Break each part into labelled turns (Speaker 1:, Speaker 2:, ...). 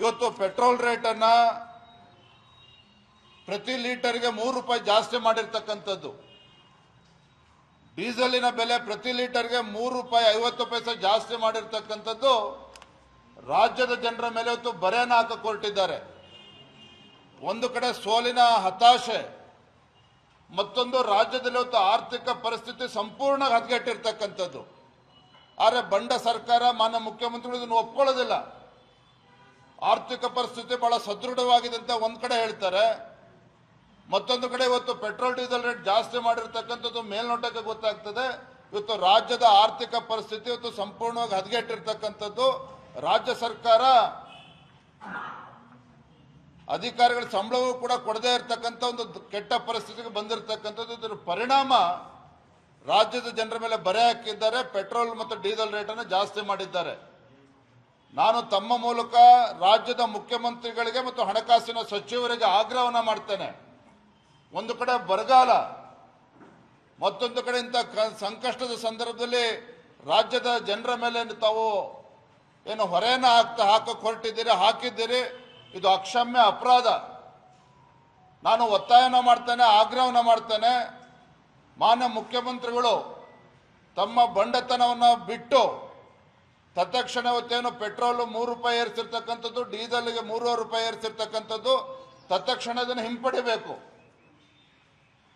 Speaker 1: ಇವತ್ತು ಪೆಟ್ರೋಲ್ ರೇಟನ್ನು ಪ್ರತಿ ಲೀಟರ್ಗೆ ಮೂರು ರೂಪಾಯಿ ಜಾಸ್ತಿ ಮಾಡಿರ್ತಕ್ಕಂಥದ್ದು. ಡೀಸೆಲಿನ ಬೆಲೆ ಪ್ರತಿ ಲೀಟರ್ಗೆ ಮೂರು ರೂಪಾಯಿ ಐವತ್ತು ಪೈಸೆ ಜಾಸ್ತಿ ಮಾಡಿರ್ತಕ್ಕಂಥದ್ದು ರಾಜ್ಯದ ಜನರ ಮೇಲೆ ಇವತ್ತು ಬರೆನ ಹಾಕಕ್ಕೆ ಹೊರಟಿದ್ದಾರೆ ಒಂದು ಕಡೆ ಸೋಲಿನ ಹತಾಶೆ, ಮತ್ತೊಂದು ರಾಜ್ಯದಲ್ಲಿ ಇವತ್ತು ಆರ್ಥಿಕ ಪರಿಸ್ಥಿತಿ ಸಂಪೂರ್ಣ ಹದಗೆಟ್ಟಿರ್ತಕ್ಕಂಥದ್ದು. ಆದರೆ ಬಂಡ ಸರ್ಕಾರ, ಮಾನ್ಯ ಮುಖ್ಯಮಂತ್ರಿಗಳು ಇದನ್ನು ಒಪ್ಕೊಳ್ಳೋದಿಲ್ಲ. ಆರ್ಥಿಕ ಪರಿಸ್ಥಿತಿ ಬಹಳ ಸದೃಢವಾಗಿದೆ ಅಂತ ಒಂದ್ ಕಡೆ ಹೇಳ್ತಾರೆ. ಮತ್ತೊಂದು ಕಡೆ ಇವತ್ತು ಪೆಟ್ರೋಲ್, ಡೀಸೆಲ್ ರೇಟ್ ಜಾಸ್ತಿ ಮಾಡಿರ್ತಕ್ಕಂಥದ್ದು ಮೇಲ್ನೋಟಕ್ಕೆ ಗೊತ್ತಾಗ್ತದೆ. ಇವತ್ತು ರಾಜ್ಯದ ಆರ್ಥಿಕ ಪರಿಸ್ಥಿತಿ ಇವತ್ತು ಸಂಪೂರ್ಣವಾಗಿ ಹದಗೆಟ್ಟಿರ್ತಕ್ಕಂಥದ್ದು. ರಾಜ್ಯ ಸರ್ಕಾರ ಅಧಿಕಾರಿಗಳ ಸಂಬಳವೂ ಕೂಡ ಕೊಡದೇ ಇರತಕ್ಕಂಥ ಒಂದು ಕೆಟ್ಟ ಪರಿಸ್ಥಿತಿಗೆ ಬಂದಿರತಕ್ಕಂಥದ್ದು. ಇದರ ಪರಿಣಾಮ ರಾಜ್ಯದ ಜನರ ಮೇಲೆ ಬರೆ ಹಾಕಿದ್ದಾರೆ. ಪೆಟ್ರೋಲ್ ಮತ್ತು ಡೀಸೆಲ್ ರೇಟನ್ನು ಜಾಸ್ತಿ ಮಾಡಿದ್ದಾರೆ. ನಾನು ತಮ್ಮ ಮೂಲಕ ರಾಜ್ಯದ ಮುಖ್ಯಮಂತ್ರಿಗಳಿಗೆ ಮತ್ತು ಹಣಕಾಸಿನ ಸಚಿವರಿಗೆ ಆಗ್ರಹವನ್ನು ಮಾಡ್ತೇನೆ. ಒಂದು ಕಡೆ ಬರಗಾಲ, ಮತ್ತೊಂದು ಕಡೆ ಇಂಥ ಸಂಕಷ್ಟದ ಸಂದರ್ಭದಲ್ಲಿ ರಾಜ್ಯದ ಜನರ ಮೇಲೆ ತಾವು ಏನು ಹೊರೆಯನ್ನು ಹಾಕ್ತಾ ಹಾಕಕ್ಕೆ ಹೊರಟಿದ್ದೀರಿ, ಹಾಕಿದ್ದೀರಿ, ಇದು ಅಕ್ಷಮ್ಯ ಅಪರಾಧ. ನಾನು ಒತ್ತಾಯನ ಮಾಡ್ತೇನೆ, ಆಗ್ರಹವನ್ನು ಮಾಡ್ತೇನೆ. ಮಾನ್ಯ ಮುಖ್ಯಮಂತ್ರಿಗಳು, ತಮ್ಮ ಬಂಡತನವನ್ನು ಬಿಟ್ಟು ತತ್ಕ್ಷಣ ಇವತ್ತೇನು ಪೆಟ್ರೋಲ್ ಮೂರು ರೂಪಾಯಿ ಏರಿಸಿರ್ತಕ್ಕಂಥದ್ದು, ಡೀಸೆಲ್ಗೆ ಮೂರುವರೆ ರೂಪಾಯಿ ಏರಿಸಿರ್ತಕ್ಕಂಥದ್ದು, ತತ್ಕ್ಷಣ ಅದನ್ನು ಹಿಂಪಡಿಬೇಕು.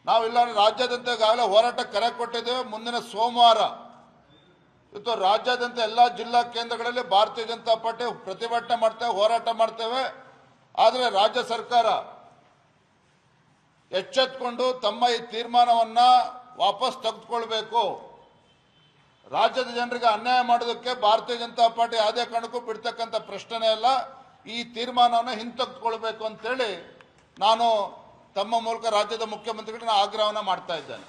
Speaker 1: ನಾವಿಲ್ಲ ರಾಜ್ಯಾದ್ಯಂತ ಈಗಾಗಲೇ ಹೋರಾಟ ಕರೆ ಕೊಟ್ಟಿದ್ದೇವೆ. ಮುಂದಿನ ಸೋಮವಾರ ಇವತ್ತು ರಾಜ್ಯಾದ್ಯಂತ ಎಲ್ಲ ಜಿಲ್ಲಾ ಕೇಂದ್ರಗಳಲ್ಲಿ ಭಾರತೀಯ ಜನತಾ ಪಾರ್ಟಿ ಪ್ರತಿಭಟನೆ ಮಾಡ್ತೇವೆ, ಹೋರಾಟ ಮಾಡ್ತೇವೆ. ಆದರೆ ರಾಜ್ಯ ಸರ್ಕಾರ ಎಚ್ಚೆತ್ಕೊಂಡು ತಮ್ಮ ಈ ತೀರ್ಮಾನವನ್ನ ವಾಪಸ್ ತೆಗೆದುಕೊಳ್ಬೇಕು. ರಾಜ್ಯದ ಜನರಿಗೆ ಅನ್ಯಾಯ ಮಾಡೋದಕ್ಕೆ ಭಾರತೀಯ ಜನತಾ ಪಾರ್ಟಿ ಯಾವುದೇ ಕಾರಣಕ್ಕೂ ಬಿಡ್ತಕ್ಕಂಥ ಪ್ರಶ್ನೆ ಇಲ್ಲ ಈ ತೀರ್ಮಾನವನ್ನು ಹಿಂತೆಗೆದುಕೊಳ್ಬೇಕು ಅಂತೇಳಿ ನಾನು ತಮ್ಮ ಮೂಲಕ ರಾಜ್ಯದ ಮುಖ್ಯಮಂತ್ರಿಗಳನ್ನ ಆಗ್ರಹವನ್ನು ಮಾಡ್ತಾ ಇದ್ದೇನೆ.